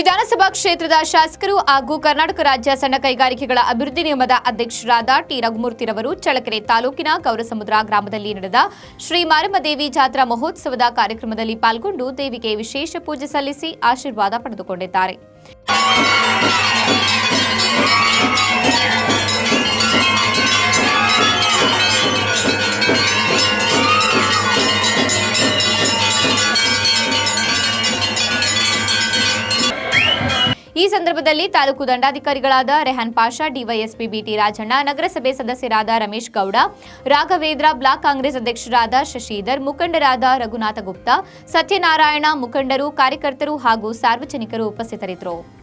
ನಗರದ ಶಾಸಕರು ಹಾಗೂ ಕರ್ನಾಟಕ ರಾಜ್ಯ ಸಣ್ಣ ಕೈಗಾರಿಕೆಗಳ ಅಭಿವೃದ್ಧಿ ನಿಯಮದ ಅಧ್ಯಕ್ಷರಾದ ಟಿ. ರಘುಮೂರ್ತಿರವರು ಚಳಕೆರೆ ತಾಲೂಕಿನ ಕೌರಸಮುದ್ರ ಗ್ರಾಮದಲ್ಲಿ ನಡೆದ ಶ್ರೀ ಮಾರಮ್ಮದೇವಿ ಜಾತ್ರಾ ಮಹೋತ್ಸವದ ಕಾರ್ಯಕ್ರಮದಲ್ಲಿ ಪಾಲ್ಗೊಂಡು ದೇವಿಗೆ ವಿಶೇಷ ಪೂಜೆ ಸಲ್ಲಿಸಿ ಆಶೀರ್ವಾದ ಪಡೆದುಕೊಂಡಿದ್ದಾರೆ. ಈ ಸಂದರ್ಭದಲ್ಲಿ ತಾಲೂಕು ದಂಡಾಧಿಕಾರಿಗಳಾದ ರೆಹಾನ್ ಪಾಷಾ, ಡಿವೈಎಸ್ಪಿ ಬಿಟಿ ರಾಜಣ್ಣ, ನಗರಸಭೆ ಸದಸ್ಯರಾದ ರಮೇಶ್ ಗೌಡ, ರಾಘವೇಂದ್ರ ಬ್ಲಾಕ್ ಕಾಂಗ್ರೆಸ್ ಅಧ್ಯಕ್ಷರಾದ ಶಶಿಧರ್, ಮುಖಂಡರಾದ ರಘುನಾಥ ಗುಪ್ತಾ, ಸತ್ಯನಾರಾಯಣ ಮುಖಂಡರು, ಕಾರ್ಯಕರ್ತರು ಹಾಗೂ ಸಾರ್ವಜನಿಕರು ಉಪಸ್ಥಿತರಿದ್ದರು.